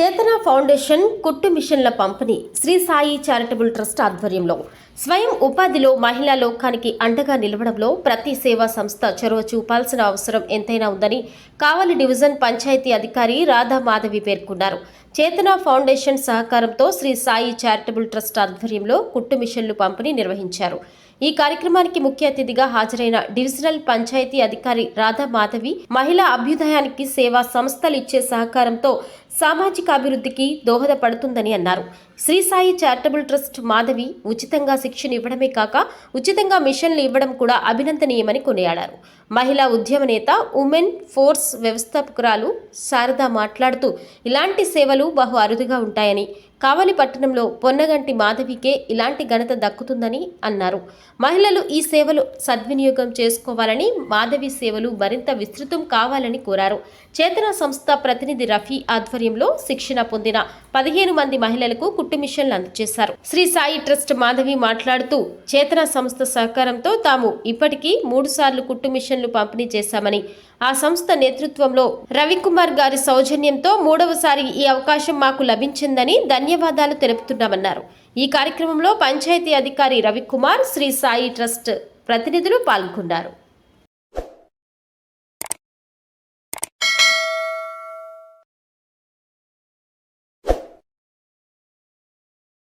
చేతన ఫౌండేషన్ కుట్టు మిషన్ల పంపిణీ శ్రీ సాయి చారిటబుల్ ట్రస్ట్ ఆధ్వర్యంలో స్వయం ఉపాధిలో మహిళా లోకానికి అండగా నిలవడంలో ప్రతి సేవా సంస్థ చొరవ చూపాల్సిన అవసరం ఎంతైనా ఉందని కావలి డివిజన్ పంచాయతీ అధికారి రాధా మాధవి పేర్కొన్నారు. చేతన ఫౌండేషన్ సహకారంతో శ్రీ సాయి చారిటబుల్ ట్రస్ట్ ఆధ్వర్యంలో కుట్టు మిషన్లు పంపిణీ నిర్వహించారు. ఈ కార్యక్రమానికి ముఖ్య అతిథిగా హాజరైన డివిజనల్ పంచాయతీ అధికారి రాధా మాధవి మహిళా అభ్యుదయానికి సేవా సంస్థలు ఇచ్చే సహకారంతో సామాజిక అభివృద్ధికి దోహదపడుతుందని అన్నారు. శ్రీ సాయి చారిటబుల్ ట్రస్ట్ మాధవి ఉచితంగా శిక్షణ ఇవ్వడమే కాక ఉచితంగా మిషన్లు ఇవ్వడం కూడా అభినందనీయమని కొనియాడారు. మహిళా ఉద్యమ నేత ఉమెన్ ఫోర్స్ వ్యవస్థాపకురాలు శారద మాట్లాడుతూ ఇలాంటి సేవలు బహు అరుదుగా ఉంటాయని కావలి పట్టణంలో పొన్నగంటి మాధవికే ఇలాంటి ఘనత దక్కుతుందని అన్నారు. మహిళలు ఈ సేవలు సద్వినియోగం చేసుకోవాలని మాధవి సేవలు మరింత విస్తృతం కావాలని కోరారు. చేతన సంస్థ ప్రతినిధి రఫీ ఆధ్వర్యంలో శిక్షణ పొందిన పదిహేను మంది మహిళలకు కుట్టు మిషన్లు అందజేశారు. శ్రీ సాయి ట్రస్ట్ మాధవి మాట్లాడుతూ చేతన సంస్థ సహకారంతో తాము ఇప్పటికీ మూడుసార్లు కుట్టు మిషన్లు పంపిణీ చేశామని ఆ సంస్థ నేతృత్వంలో రవికుమార్ గారి సౌజన్యంతో మూడవసారి ఈ అవకాశం మాకు లభించిందని ధన్యవాదాలు తెలుపుతున్నామన్నారు. ఈ కార్యక్రమంలో పంచాయతీ అధికారి రవికుమార్ శ్రీ సాయి ట్రస్ట్ ప్రతినిధులు పాల్గొన్నారు.